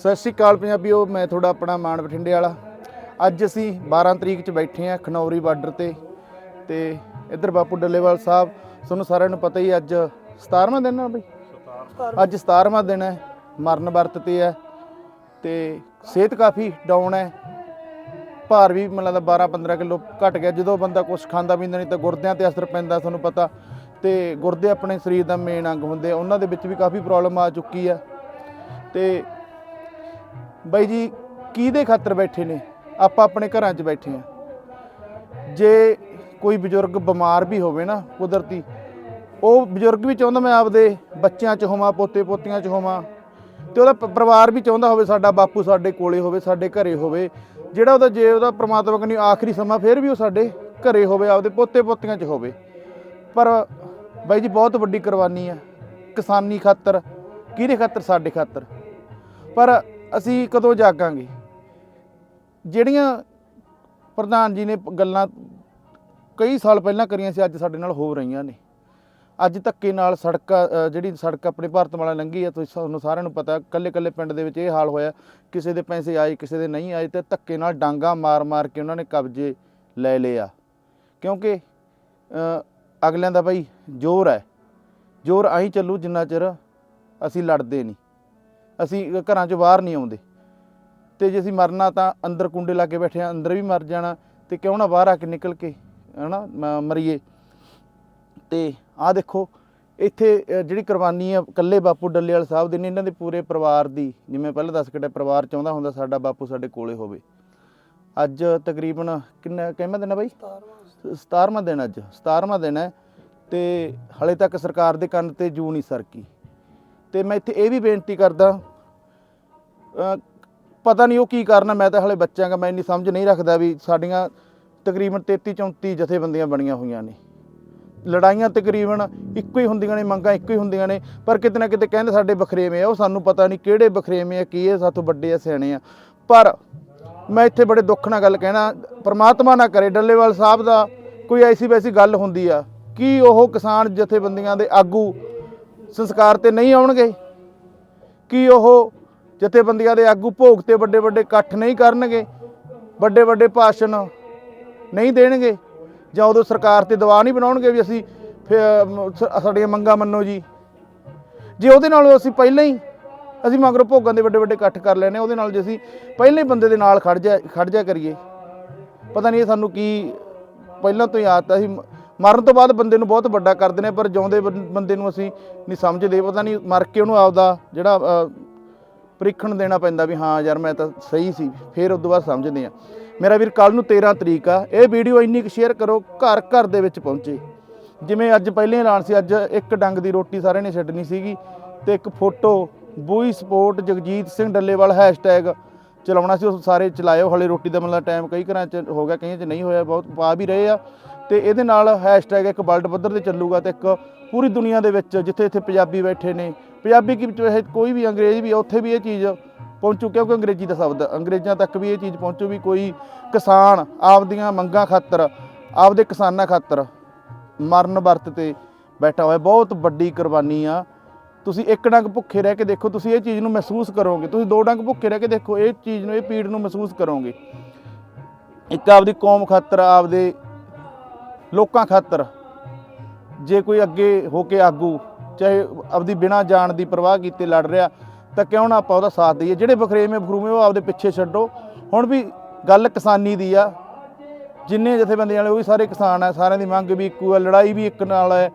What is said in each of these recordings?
ਸਤਿ ਸ਼੍ਰੀ ਅਕਾਲ ਪੰਜਾਬੀਓ, ਮੈਂ ਤੁਹਾਡਾ ਆਪਣਾ ਮਾਨ ਬਠਿੰਡੇ ਵਾਲਾ। ਅੱਜ ਅਸੀਂ 12 ਤਰੀਕ 'ਚ ਬੈਠੇ ਹਾਂ ਖਨੌਰੀ ਬਾਰਡਰ ਤੇ ਤੇ ਇੱਧਰ ਬਾਪੂ ਡੱਲੇਵਾਲ ਸਾਹਿਬ, ਤੁਹਾਨੂੰ ਸਾਰਿਆਂ ਨੂੰ ਪਤਾ ਹੀ ਅੱਜ 17ਵਾਂ ਦਿਨ ਆ ਬਈ। ਅੱਜ 17ਵਾਂ ਦਿਨ ਹੈ, ਮਰਨ ਵਰਤ ਤੇ ਹੈ ਤੇ ਸਿਹਤ ਕਾਫੀ ਡਾਊਨ ਹੈ। ਭਾਰ ਵੀ ਮੈਨੂੰ ਲੱਗਦਾ 12 15 ਕਿਲੋ ਘਟ ਗਿਆ। ਜਦੋਂ ਬੰਦਾ ਕੁਝ ਖਾਂਦਾ ਪੀਂਦਾ ਨਹੀਂ ਤਾਂ ਗੁਰਦਿਆਂ ਤੇ ਅਸਰ ਪੈਂਦਾ ਤੁਹਾਨੂੰ ਪਤਾ। ਤੇ ਗੁਰਦੇ ਆਪਣੇ ਸਰੀਰ ਦਾ ਮੇਨ ਅੰਗ ਹੁੰਦੇ ਆ। ਉਹਨਾਂ ਦੇ ਵਿੱਚ ਵੀ ਕਾਫੀ ਪ੍ਰੋਬਲਮ ਆ ਚੁੱਕੀ ਆ। ਤੇ ਬਾਈ ਜੀ, ਕਿਹਦੇ ਖਾਤਰ ਬੈਠੇ ਨੇ? ਆਪਾਂ ਆਪਣੇ ਘਰਾਂ 'ਚ ਬੈਠੇ ਆ ਜੇ ਕੋਈ ਬਜ਼ੁਰਗ ਬਿਮਾਰ ਵੀ ਹੋਵੇ ਨਾ ਕੁਦਰਤੀ, ਉਹ ਬਜ਼ੁਰਗ ਵੀ ਚਾਹੁੰਦਾ ਮੈਂ ਆਪਦੇ ਬੱਚਿਆਂ 'ਚ ਹੋਵਾਂ ਪੋਤੇ ਪੋਤੀਆਂ 'ਚ ਹੋਵਾਂ ਤੇ ਉਹਦਾ ਪਰਿਵਾਰ ਵੀ ਚਾਹੁੰਦਾ ਹੋਵੇ ਸਾਡਾ ਬਾਪੂ ਸਾਡੇ ਕੋਲੇ ਹੋਵੇ, ਸਾਡੇ ਘਰੇ ਹੋਵੇ, ਜਿਹੜਾ ਉਹਦਾ ਜੇ ਉਹਦਾ ਪ੍ਰਮਾਤਮਾ ਕਨੀ ਆਖਰੀ ਸਮਾਂ ਫਿਰ ਵੀ ਉਹ ਸਾਡੇ ਘਰੇ ਹੋਵੇ, ਆਪਦੇ ਪੋਤੇ ਪੋਤੀਆਂ 'ਚ ਹੋਵੇ। ਪਰ ਬਾਈ ਜੀ, ਬਹੁਤ ਵੱਡੀ ਕੁਰਬਾਨੀ ਆ। ਕਿਸਾਨੀ ਖਾਤਰ, ਕਿਹਦੇ ਖਾਤਰ? ਸਾਡੇ ਖਾਤਰ। ਪਰ ਅਸੀਂ ਕਦੋਂ ਜਾਗਾਂਗੇ? ਜਿਹੜੀਆਂ ਪ੍ਰਧਾਨ ਜੀ ਨੇ ਗੱਲਾਂ ਕਈ ਸਾਲ ਪਹਿਲਾਂ ਕਰੀਆਂ ਸੀ, ਅੱਜ ਸਾਡੇ ਨਾਲ ਹੋ ਰਹੀਆਂ ਨੇ। ਅੱਜ ਧੱਕੇ ਨਾਲ ਸੜਕ ਜਿਹੜੀ ਸੜਕ ਆਪਣੇ ਭਾਰਤ ਮਾਲਾ ਲੰਘੀ ਆ, ਤੁਸੀਂ ਤੁਹਾਨੂੰ ਸਾਰਿਆਂ ਨੂੰ ਪਤਾ ਕੱਲੇ ਕੱਲੇ ਪਿੰਡ ਦੇ ਵਿੱਚ ਇਹ ਹਾਲ ਹੋਇਆ, ਕਿਸੇ ਦੇ ਪੈਸੇ ਆਏ, ਕਿਸੇ ਦੇ ਨਹੀਂ ਆਏ, ਤੇ ਧੱਕੇ ਨਾਲ ਡਾਂਗਾ ਮਾਰ-ਮਾਰ ਕੇ ਉਹਨਾਂ ਨੇ ਕਬਜ਼ੇ ਲੈ ਲਏ ਆ। ਕਿਉਂਕਿ ਅਗਲਿਆਂ ਦਾ ਭਾਈ ਜ਼ੋਰ ਹੈ। ਜ਼ੋਰ ਆਹੀ ਚੱਲੂ, ਜਿੰਨਾ ਚਿਰ ਅਸੀਂ ਲੜਦੇ ਨਹੀਂ। ਅਸੀਂ ਘਰਾਂ 'ਚੋਂ ਬਾਹਰ ਨਹੀਂ ਆਉਂਦੇ। ਤੇ ਜੇ ਅਸੀਂ ਮਰਨਾ ਤਾਂ ਅੰਦਰ ਕੁੰਡੇ ਲਾ ਕੇ ਬੈਠੇ ਆ ਅੰਦਰ ਵੀ ਮਰ ਜਾਣਾ ਤੇ ਕਿਉਂ ਨਾ ਬਾਹਰ ਆ ਕੇ ਨਿਕਲ ਕੇ, ਹਨਾ, ਮ- ਮਰੀਏ। ਤੇ ਆਹ ਦੇਖੋ, ਇੱਥੇ ਜਿਹੜੀ ਕੁਰਬਾਨੀ ਆ ਕੱਲੇ ਬਾਪੂ ਡੱਲੇਵਾਲ ਸਾਹਿਬ ਦੇ ਨੇ ਇਹਨਾਂ ਦੇ ਪੂਰੇ ਪਰਿਵਾਰ ਦੀ, ਜਿਵੇਂ ਪਹਿਲਾਂ ਦੱਸ ਕੇ ਪਰਿਵਾਰ ਚਾਹੁੰਦਾ ਹੁੰਦਾ ਸਾਡਾ ਬਾਪੂ ਸਾਡੇ ਕੋਲੇ ਹੋਵੇ। ਅੱਜ ਤਕਰੀਬਨ ਕਿੰਨਾ ਕਿੰਨਾ ਦਿਨ ਹੈ ਬਾਈ? 17ਵਾਂ ਦਿਨ ਅੱਜ 17ਵਾਂ ਦਿਨ ਹੈ। ਤੇ ਹਲੇ ਤੱਕ ਸਰਕਾਰ ਦੇ ਕੰਨ ਤੇ ਜੂ ਨਹੀਂ ਸਰਕੀ। ਤੇ ਮੈਂ ਇੱਥੇ ਇਹ ਵੀ ਬੇਨਤੀ ਕਰਦਾ ਪਤਾ ਨਹੀਂ ਉਹ ਕੀ ਕਰਨਾ ਮੈਂ ਤਾਂ ਹਲੇ ਬੱਚਿਆਂ ਦਾ ਮੈਂ ਇੰਨੀ ਸਮਝ ਨਹੀਂ ਰੱਖਦਾ ਵੀ ਸਾਡੀਆਂ ਤਕਰੀਬਨ 33 34 ਜਥੇਬੰਦੀਆਂ ਬਣੀਆਂ ਹੋਈਆਂ ਨੇ। ਲੜਾਈਆਂ ਤਕਰੀਬਨ ਇੱਕੋ ਹੀ ਹੁੰਦੀਆਂ ਨੇ, ਮੰਗਾਂ ਇੱਕੋ ਹੀ ਹੁੰਦੀਆਂ ਨੇ, ਪਰ ਕਿਤੇ ਨਾ ਕਿਤੇ ਕਹਿੰਦੇ ਸਾਡੇ ਬਖਰੇਵੇਂ ਆ, ਉਹ ਸਾਨੂੰ ਪਤਾ ਨਹੀਂ ਕਿਹੜੇ ਬਖਰੇਵੇਂ ਆ, ਕੀ ਇਹ ਸਾਥੋਂ ਵੱਡੇ ਆ, ਸਿਆਣੇ ਆ। ਪਰ ਮੈਂ ਇੱਥੇ ਬੜੇ ਦੁੱਖ ਨਾਲ ਗੱਲ ਕਹਿਣਾ, ਪ੍ਰਮਾਤਮਾ ਨਾ ਕਰੇ, ਡੱਲੇਵਾਲ ਸਾਹਿਬ ਦਾ ਕੋਈ ਐਸੀ ਵੈਸੀ ਗੱਲ ਹੁੰਦੀ ਆ, ਕੀ ਉਹ ਕਿਸਾਨ ਜਥੇਬੰਦੀਆਂ ਦੇ ਆਗੂ ਸੰਸਕਾਰ ਤੇ ਨਹੀਂ ਆਉਣਗੇ? ਕੀ ਉਹ ਜਥੇਬੰਦੀਆਂ ਦੇ ਆਗੂ ਭੋਗ ਤੇ ਵੱਡੇ ਵੱਡੇ ਇਕੱਠ ਨਹੀਂ ਕਰਨਗੇ ਵੱਡੇ ਵੱਡੇ ਭਾਸ਼ਣ ਨਹੀਂ ਦੇਣਗੇ ਜਾਂ ਉਦੋਂ ਸਰਕਾਰ ਤੇ ਦਬਾਅ ਨਹੀਂ ਬਣਾਉਣਗੇ ਵੀ ਅਸੀਂ ਫਿਰ, ਸਾਡੀਆਂ ਮੰਗਾਂ ਮੰਨੋ ਜੀ। ਜੇ ਉਹਦੇ ਨਾਲੋਂ ਅਸੀਂ ਪਹਿਲਾਂ ਹੀ ਅਸੀਂ ਮਗਰੋਂ ਭੋਗਾਂ ਦੇ ਵੱਡੇ ਵੱਡੇ ਇਕੱਠ ਕਰ ਲੈਨੇ ਉਹਦੇ ਨਾਲ ਜੇ ਅਸੀਂ ਪਹਿਲਾਂ ਹੀ ਬੰਦੇ ਦੇ ਨਾਲ ਖੜ ਜਾ ਖੜ ਜਾ ਕਰੀਏ। ਪਤਾ ਨਹੀਂ ਇਹ ਸਾਨੂੰ ਕੀ ਪਹਿਲਾਂ ਤੋਂ ਹੀ ਆਦਤ ਆ ਅਸੀਂ ਮਰਨ ਤੋਂ ਬਾਅਦ ਬੰਦੇ ਨੂੰ ਬਹੁਤ ਵੱਡਾ ਕਰਦੇ ਨੇ ਪਰ ਜਿਉਂਦੇ ਬੰ- ਬੰਦੇ ਨੂੰ ਅਸੀਂ ਨਹੀਂ ਸਮਝਦੇ। ਪਤਾ ਨਹੀਂ ਮਰ ਕੇ ਉਹਨੂੰ ਆਪਦਾ ਜਿਹੜਾ ਪ੍ਰੀਖਣ ਦੇਣਾ ਪੈਂਦਾ ਵੀ ਹਾਂ ਯਾਰ ਮੈਂ ਤਾਂ ਸਹੀ ਸੀ, ਫਿਰ ਉਸ ਤੋਂ ਬਾਅਦ ਸਮਝਦੇ ਆ ਮੇਰਾ ਵੀਰ ਕੱਲ ਨੂੰ 13 ਤਰੀਕ ਆ, ਇਹ ਵੀਡੀਓ ਇੰਨੀ ਕੁ ਸ਼ੇਅਰ ਕਰੋ, ਘਰ ਘਰ ਦੇ ਵਿੱਚ ਪਹੁੰਚੇ। ਜਿਵੇਂ ਅੱਜ ਪਹਿਲੇ ਐਲਾਨ ਸੀ, ਅੱਜ ਇੱਕ ਡੰਗ ਦੀ ਰੋਟੀ ਸਾਰਿਆਂ ਨੇ ਛੱਡਣੀ ਸੀਗੀ ਤੇ ਇੱਕ ਫੋਟੋ, ਬੂਈ ਸਪੋਰਟ ਜਗਜੀਤ ਸਿੰਘ ਡੱਲੇਵਾਲ ਹੈਸ਼ਟੈਗ ਚਲਾਉਣਾ ਸੀ, ਉਹ ਸਾਰੇ ਚਲਾਇਓ, ਹਲੇ ਰੋਟੀ ਦਾ ਮਤਲਬ ਟਾਈਮ ਕਈ ਘਰਾਂ 'ਚ ਹੋ ਗਿਆ, ਕਈਆਂ 'ਚ ਨਹੀਂ ਹੋਇਆ, ਬਹੁਤ ਪਾ ਵੀ ਰਹੇ ਆ। ਤੇ ਇਹਦੇ ਨਾਲ ਹੈਸ਼ਟੈਗ ਇੱਕ ਵਰਲਡ ਪੱਧਰ ਤੇ ਚੱਲੂਗਾ ਤੇ ਇੱਕ ਪੂਰੀ ਦੁਨੀਆ ਦੇ ਵਿੱਚ ਜਿੱਥੇ ਇੱਥੇ ਪੰਜਾਬੀ ਬੈਠੇ ਨੇ ਪੰਜਾਬੀ ਕੀ ਚਾਹੇ ਕੋਈ ਵੀ ਅੰਗਰੇਜ਼ ਵੀ ਆ, ਉੱਥੇ ਵੀ ਇਹ ਚੀਜ਼ ਪਹੁੰਚੂ ਕਿਉਂਕਿ ਅੰਗਰੇਜ਼ੀ ਦਾ ਸ਼ਬਦ ਅੰਗਰੇਜ਼ਾਂ ਤੱਕ ਵੀ ਇਹ ਚੀਜ਼ ਪਹੁੰਚੂ ਵੀ ਕੋਈ ਕਿਸਾਨ ਆਪਦੀਆਂ ਮੰਗਾਂ ਖਾਤਰ ਆਪਦੇ ਕਿਸਾਨਾਂ ਖਾਤਰ ਮਰਨ ਵਰਤ ਤੇ ਬੈਠਾ ਹੋਇਆ ਬਹੁਤ ਵੱਡੀ ਕੁਰਬਾਨੀ ਆ। ਤੁਸੀਂ ਇੱਕ ਡੰਗ ਭੁੱਖੇ ਰਹਿ ਕੇ ਦੇਖੋ ਤੁਸੀਂ ਇਹ ਚੀਜ਼ ਨੂੰ ਮਹਿਸੂਸ ਕਰੋਗੇ ਤੁਸੀਂ ਦੋ ਡੰਗ ਭੁੱਖੇ ਰਹਿ ਕੇ ਦੇਖੋ ਇਹ ਚੀਜ਼ ਨੂੰ ਇਹ ਪੀੜ ਨੂੰ ਮਹਿਸੂਸ ਕਰੋਗੇ। ਇੱਕ ਆਪਦੀ ਕੌਮ ਖਾਤਰ ਆਪਦੇ ਲੋਕਾਂ ਖਾਤਰ, ਜੇ ਕੋਈ ਅੱਗੇ ਹੋ ਕੇ ਆਗੂ, ਚਾਹੇ ਆਪਦੀ ਬਿਨਾਂ ਜਾਣ ਦੀ ਪਰਵਾਹ ਕੀਤੇ ਲੜ ਰਿਹਾ, ਤਾਂ ਕਿਉਂ ਨਾ ਆਪਾਂ ਉਹਦਾ ਸਾਥ ਦਈਏ? ਜਿਹੜੇ ਬਖਰੇਵੇਂ ਬਖਰੂਵੇਂ ਉਹ ਆਪਦੇ ਪਿੱਛੇ ਛੱਡੋ। ਹੁਣ ਵੀ ਗੱਲ ਕਿਸਾਨੀ ਦੀ ਆ। ਜਿੰਨੇ ਜਥੇਬੰਦੀਆਂ ਵਾਲੇ, ਉਹ ਵੀ ਸਾਰੇ ਕਿਸਾਨ ਆ। ਸਾਰਿਆਂ ਦੀ ਮੰਗ ਵੀ ਇੱਕੋ ਆ, ਲੜਾਈ ਵੀ ਇੱਕ ਨਾਲ ਹੈ,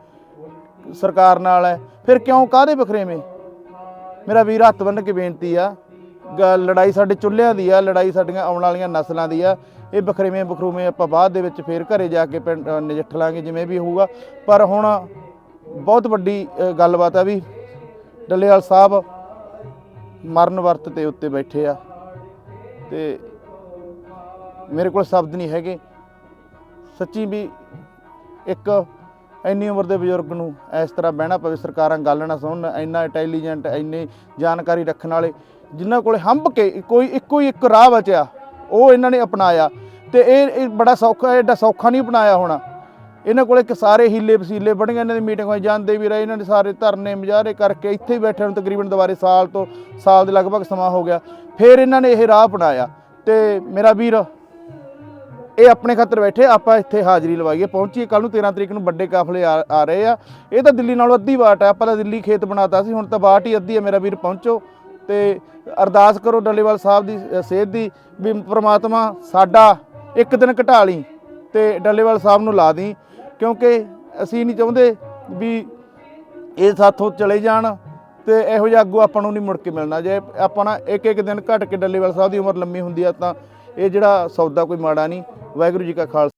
ਸਰਕਾਰ ਨਾਲ ਹੈ। ਫਿਰ ਕਿਉਂ, ਕਾਹਦੇ ਬਖਰੇਵੇਂ ਮੇਰਾ ਵੀਰ ਹੱਥ ਬੰਨ੍ਹ ਕੇ ਬੇਨਤੀ ਆ, ਗ- ਲੜਾਈ ਸਾਡੇ ਚੁੱਲ੍ਹਿਆਂ ਦੀ ਆ, ਲੜਾਈ ਸਾਡੀਆਂ ਆਉਣ ਵਾਲੀਆਂ ਨਸਲਾਂ ਦੀ ਆ। ਇਹ ਬਖਰੇਵੇਂ ਬਖਰੂਵੇਂ ਆਪਾਂ ਬਾਅਦ ਦੇ ਵਿੱਚ ਫੇਰ ਘਰੇ ਜਾ ਕੇ ਪਿੰਡ ਨਜਿੱਠ ਲਾਂਗੇ, ਜਿਵੇਂ ਵੀ ਹੋਊਗਾ। ਪਰ ਹੁਣ ਬਹੁਤ ਵੱਡੀ ਗੱਲਬਾਤ ਆ ਵੀ ਡੱਲੇਵਾਲ ਸਾਹਿਬ ਮਰਨ ਵਰਤ ਤੇ ਉੱਤੇ ਬੈਠੇ ਆ। ਤੇ ਮੇਰੇ ਕੋਲ ਸ਼ਬਦ ਨਹੀਂ ਹੈਗੇ। ਸੱਚੀ ਵੀ ਇੱਕ ਇੰਨੀ ਉਮਰ ਦੇ ਬਜ਼ੁਰਗ ਨੂੰ ਇਸ ਤਰ੍ਹਾਂ ਬਹਿਣਾ ਪਵੇ, ਸਰਕਾਰਾਂ ਗੱਲ ਨਾ ਸੁਣਨ, ਇੰਨਾ ਇੰਟੈਲੀਜੈਂਟ ਇੰਨੇ ਜਾਣਕਾਰੀ ਰੱਖਣ ਵਾਲੇ, ਜਿਨ੍ਹਾਂ ਕੋਲੇ ਹੰਭ ਕੇ ਕੋਈ ਇੱਕੋ ਹੀ ਇੱਕ ਰਾਹ ਬਚਿਆ, ਉਹ ਇਹਨਾਂ ਨੇ ਅਪਣਾਇਆ। ਤੇ ਇਹ ਇਹ ਬੜਾ ਸੌਖਾ ਐਡਾ ਸੌਖਾ ਨਹੀਂ ਅਪਣਾਇਆ ਹੋਣਾ। ਇਹਨਾਂ ਕੋਲੇ ਇੱਕ ਸਾਰੇ ਹੀਲੇ ਵਸੀਲੇ ਬਣ ਇਹਨਾਂ ਦੀ ਮੀਟਿੰਗ ਹੋਈ ਜਾਂਦੇ ਵੀ ਰਹੇ ਇਹਨਾਂ ਨੇ ਸਾਰੇ ਧਰਨੇ ਮੁਜ਼ਾਹਰੇ ਕਰਕੇ ਇੱਥੇ ਹੀ ਬੈਠੇ ਨੂੰ ਤਕਰੀਬਨ ਦੁਬਾਰੇ ਸਾਲ ਤੋਂ ਸਾਲ ਦੇ ਲਗਭਗ ਸਮਾਂ ਹੋ ਗਿਆ। ਫਿਰ ਇਹਨਾਂ ਨੇ ਇਹ ਰਾਹ ਅਪਣਾਇਆ। ਤੇ ਮੇਰਾ ਵੀਰ ਇਹ ਆਪਣੇ ਖਾਤਰ ਬੈਠੇ ਆਪਾਂ ਇੱਥੇ ਹਾਜ਼ਰੀ ਲਵਾਈਏ ਪਹੁੰਚੀਏ। ਕੱਲ ਨੂੰ 13 ਤਰੀਕ ਨੂੰ ਵੱਡੇ ਕਾਫਲੇ ਆ ਆ ਰਹੇ ਆ। ਇਹ ਤਾਂ ਦਿੱਲੀ ਨਾਲੋਂ ਅੱਧੀ ਵਾਟ ਆ ਆਪਾਂ ਤਾਂ ਦਿੱਲੀ ਖੇਤ ਬਣਾਤਾ ਸੀ ਹੁਣ ਤਾਂ ਵਾਟ ਹੀ ਅੱਧੀ ਹੈ ਮੇਰਾ ਵੀਰ ਪਹੁੰਚੋ। ਤੇ ਅਰਦਾਸ ਕਰੋ ਡੱਲੇਵਾਲ ਸਾਹਿਬ ਦੀ ਅ, ਸਿਹਤ ਦੀ ਵੀ ਪ੍ਰਮਾਤਮਾ ਸਾਡਾ ਇੱਕ ਦਿਨ ਘਟਾ ਲਈ ਤੇ ਡੱਲੇਵਾਲ ਸਾਹਿਬ ਨੂੰ ਲਾ ਦੀ ਕਿਉਂਕਿ ਅਸੀਂ ਨਹੀਂ ਚਾਹੁੰਦੇ ਵੀ ਇਹ ਸਾਥੋਂ ਚਲੇ ਜਾਣ ਤੇ ਇਹੋ ਜਿਹਾ ਆਗੂ ਆਪਾਂ ਨੂੰ ਨਹੀਂ ਮੁੜ ਕੇ ਮਿਲਣਾ। ਜੇ ਆਪਾਂ ਨਾ ਇੱਕ ਇੱਕ ਦਿਨ ਘਟ ਕੇ ਡੱਲੇਵਾਲ ਸਾਹਿਬ ਦੀ ਉਮਰ ਲੰਮੀ ਹੁੰਦੀ ਆ ਤਾਂ ਇਹ ਜਿਹੜਾ ਸੌਦਾ ਕੋਈ ਮਾੜਾ ਨਹੀਂ। ਵਾਹਿਗੁਰੂ ਜੀ ਕਾ ਖਾਲਸਾ।